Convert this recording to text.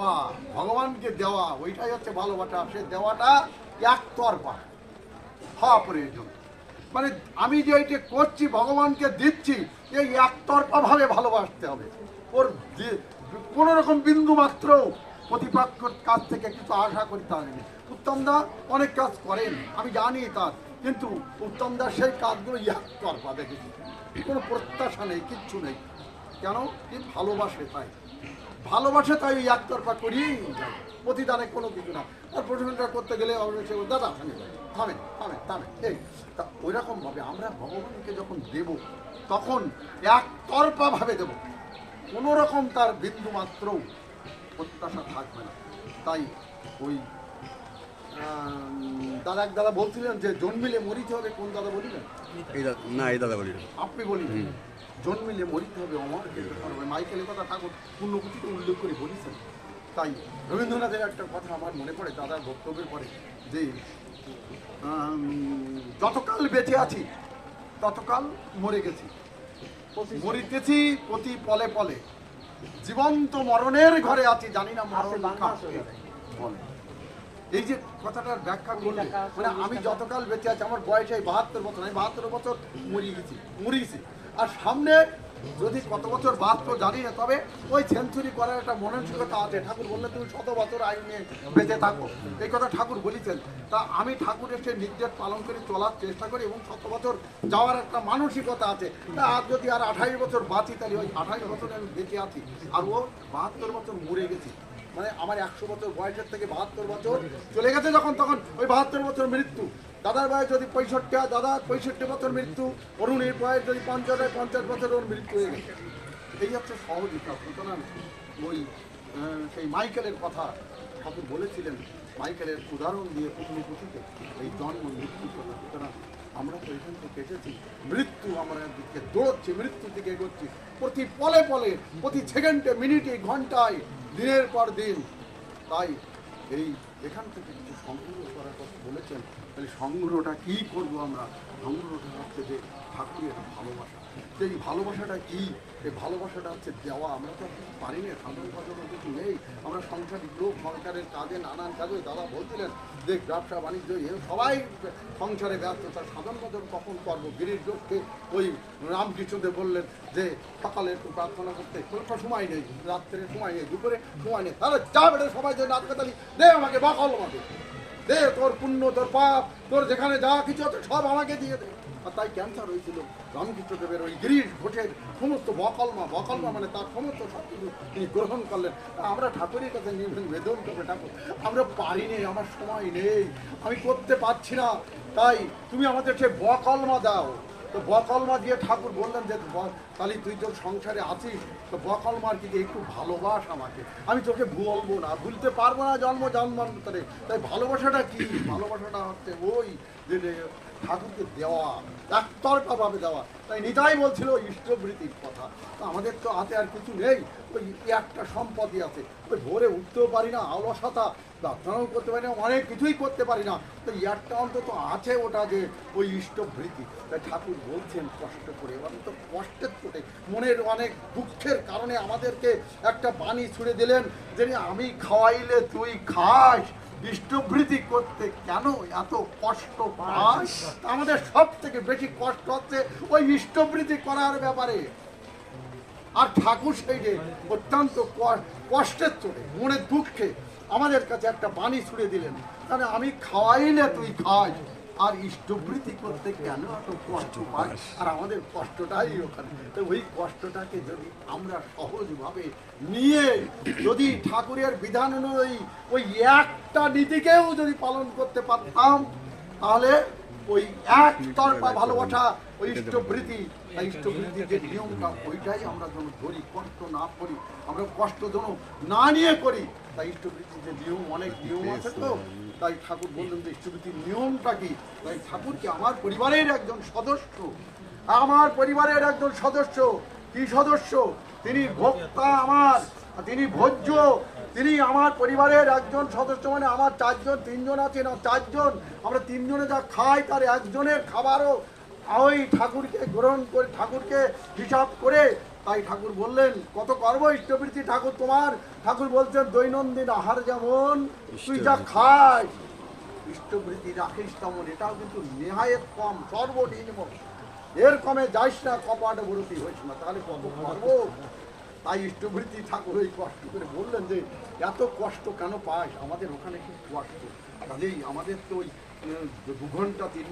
পাওয়া ভগবানকে দেওয়া, ওইটাই হচ্ছে ভালোবাসা। সে দেওয়াটা একতরফা। হওয়া প্রয়োজন মানে আমি যে এটা করছি, ভগবানকে দিচ্ছি, এই একতরফা ভাবে ভালোবাসতে হবে। ওর কোনো রকম বিন্দু মাত্র প্রতিপক্ষর কাছ থেকে কিছু আশা করতে হবে না উত্তমদা অনেক কাজ করেন, আমি জানি তার। কিন্তু উত্তমদা সেই কাজগুলো একতরফা দেখেছি। কোনো প্রত্যাশা নেই, কিচ্ছু নেই। কেন? কি ভালোবাসে তাই। ভালোবাসে, তাই ওই একতরফা করি। প্রতিদানে কোনো কিছু না। আর প্রশ্নটা করতে গেলে দাদা থামে থামে থামে থামে এই, তা ওই রকমভাবে আমরা ভগবানকে যখন দেব, তখন একতরফা ভাবে দেব। কোনো রকম তার বিন্দু মাত্র প্রত্যাশা থাকবে না। তাই ওই দাদা এক দাদা বলছিলেন যে জন্মিলে মরিতে হবে কোন দাদা বলিলেন? এই দাদা না এই দাদা বলি না। আপনি বলিলেন। জন্মিলে মরিতে হবে অমর মাইকেলের কথা ঠাকুর পূর্ণকুটিতে উল্লেখ করে বলেছেন। তাই রবীন্দ্রনাথের একটা কথা আমার মনে পড়ে দাদার বক্তব্যের পরে যে যতকাল বেঁচে আছি ততকাল মরে গেছি। মরিতেছি প্রতি পলে পলে। জীবন্ত মরণের ঘরে আছি জানি না মরণ বলে। এই যে কথাটার ব্যাখ্যা করলে মানে আমি যতকাল বেঁচে আছি আমার বয়স এই বাহাত্তর বছর আমি বাহাত্তর বছর মরিয়ে গেছি মরে গেছি। আর সামনে যদি কত বছর বাহাত্তর জানি না তবে ওই সেঞ্চুরি করার একটা মানসিকতা আছে। ঠাকুর বললে তুমি শত বছর আইন নিয়ে বেঁচে থাকো। এই কথা ঠাকুর বলেছেন। তা আমি ঠাকুরের সেই নির্দেশ পালন করে চলার চেষ্টা করি এবং শত বছর যাওয়ার একটা মানসিকতা আছে। তা আর যদি আর আঠাশ বছর বাঁচি তাহলে ওই আঠাশ বছর আমি বেঁচে আছি। আর ও বাহাত্তর বছর মরে গেছি। মানে আমার একশো বছর বয়সের থেকে বাহাত্তর বছর চলে গেছে যখন, তখন ওই বাহাত্তর বছর মৃত্যু। দাদার বয়স যদি পঁয়ষট্টি হয়, দাদা পঁয়ষট্টি বছর মৃত্যু, অরুণের বয়স যদি পঞ্চাশ হয়, পঞ্চাশ বছর ওর মৃত্যু হয়ে গেছে। এই হচ্ছে সহজ হিসাব সুতরাং ওই সেই মাইকেলের কথা ঠাকুর বলেছিলেন, মাইকেলের উদাহরণ দিয়ে পুঁথিতে এই জন্ম মৃত্যু কথা সুতরাং আমরা তো এখান থেকে এসেছি, মৃত্যু আমরা দিকে দৌড়চ্ছি মৃত্যুর দিকে এগোচ্ছি। প্রতি পলে পলে, প্রতি সেকেন্ডে, মিনিটে, ঘন্টায় দিনের পর দিন তাই এই এখান থেকে কিছু করার কথা বলেছেন, তাহলে সংগ্রহটা কী করব আমরা? সংগ্রহটা হচ্ছে যে ঠাকুরের ভালোবাসা। এই ভালোবাসাটা কী? এই ভালোবাসাটা হচ্ছে দেওয়া। আমরা তো পারি না সাধারণ সাধারণ কিছু নেই। আমরা সংসারিক লোক, সরকারের কাজে, নানান কাজে দাদা বলছিলেন যে ব্যবসা, বাণিজ্য সবাই সংসারে ব্যস্ত। তার সাধারণ বাজার কখন করব? গিরির যোগকে ওই রামকৃষ্ণদেব বললেন যে, সকালে একটু প্রার্থনা করতে, একটা সময় নেই, রাত্রে সময় নেই, দুপুরে সময় নেই। তাহলে চা বেড়ে সবাই যে নাচ কাতালি, দে আমাকে বাকল আমাকে। দে তোর পুণ্য, তোর পাপ, তোর যেখানে যা কিছু আছে সব আমাকে দিয়ে দে। আর তাই ক্যান্সার হয়েছিল। রামকৃষ্ণদেবের ওই গিরিশ ঘোষের সমস্ত বকলমা বকলমা মানে তার সমস্ত সব কিছু তিনি গ্রহণ করলেন। আমরা ঠাকুরের কাছে নিবেদন করবে ঠাকুর, আমরা পারি নেই, আমার সময় নেই, আমি করতে পারছি না। তাই তুমি আমাদের সে বকলমা দাও। তো বকলমা দিয়ে ঠাকুর বললেন যে তাহলে তুই তোর সংসারে আছিস? তো বকলমার কি একটু ভালোবাস আমাকে। আমি তোকে বলব না, ভুলতে পারব না জন্ম, জন্মান্তরে। তাই ভালোবাসাটা কি? ভালোবাসাটা হচ্ছে ওই যে ঠাকুরকে দেওয়া একতরফা ভাবে দেওয়া। তাই নিতাই বলছিল ইষ্টবৃত্তির কথা। তো আমাদের তো হাতে আর কিছু নেই। ওই একটা সম্পদই আছে। ওই ভোরে উঠতেও পারি না, অলসতা। প্রার্থনাও করতে পারি না, অনেক কিছুই করতে পারি না। তো একটা অন্তত আছে ওটা যে ওই ইষ্টবৃত্তি তাই ঠাকুর বলছেন কষ্ট করে। এবার তো কষ্টের চোটে। মনের অনেক দুঃখের কারণে আমাদেরকে একটা বাণী ছুড়ে দিলেন। যে আমি খাওয়াইলে তুই খাস। ইষ্টবৃত্তি করতে কেন এত কষ্ট পাস আমাদের সব থেকে বেশি কষ্ট হচ্ছে ওই ইষ্টবৃত্তি করার ব্যাপারে। আর ঠাকুর সেই যে অত্যন্ত কষ্টের চোখে মনের দুঃখে আমাদের কাছে একটা বাণী ছুড়ে দিলেন। তাহলে আমি খাওয়াই না, তুই খাস। আর ইষ্টবৃত্তি করতে কেন এত কষ্ট পায়? আর আমাদের কষ্টটাই ওখানে। তো ওই কষ্টটাকে যদি আমরা সহজভাবে নিয়ে যদি ঠাকুরের বিধান অনুযায়ী ওই একটা নীতিকেও যদি পালন করতে পারতাম, তাহলে ওই এক তরফা ভালোবাসা ওই ইষ্টবৃত্তি এই ইষ্টবৃত্তির যে নিয়মটা ওইটাই আমরা যেন ধরি কষ্ট না করি আমরা কষ্ট যেন না নিয়ে করি। তাই ইষ্টবৃত্তির যে নিয়ম অনেক নিয়ম আছে তো। তাই ঠাকুর বললেন যে ইষ্টবৃত্তির নিয়মটা কি? তাই ঠাকুর কি আমার পরিবারের একজন সদস্য আমার পরিবারের একজন সদস্য কি সদস্য? তিনি ভোক্তা আমার। তিনি ভোজ্য তিনি আমার পরিবারের একজন সদস্য মানে আমার চারজন তিনজন আছে না চারজন আমরা তিনজনে যা খাই তার একজনের খাবারও ওই ঠাকুরকে গ্রহণ করে ঠাকুরকে হিসাব করে তাই ঠাকুর বললেন কত করব ইষ্টবৃত্তি ঠাকুর তোমার? ঠাকুর বলছেন দৈনন্দিন আহার যেমন তুই যা খাস ইষ্টবৃত্তি রাখিস তেমন এটাও কিন্তু নেহায়ের কম সর্বনিম্ন। এর কমে যাইস না কপাটে বরতি হইস না তাহলে কত করব? তাই ইষ্টবৃত্তি ঠাকুর ওই কষ্ট করে বললেন যে, এত কষ্ট কেন পাস? আমাদের ওখানে খুব কষ্ট। কাজেই আমাদের তো ওই দু ঘণ্টা তিন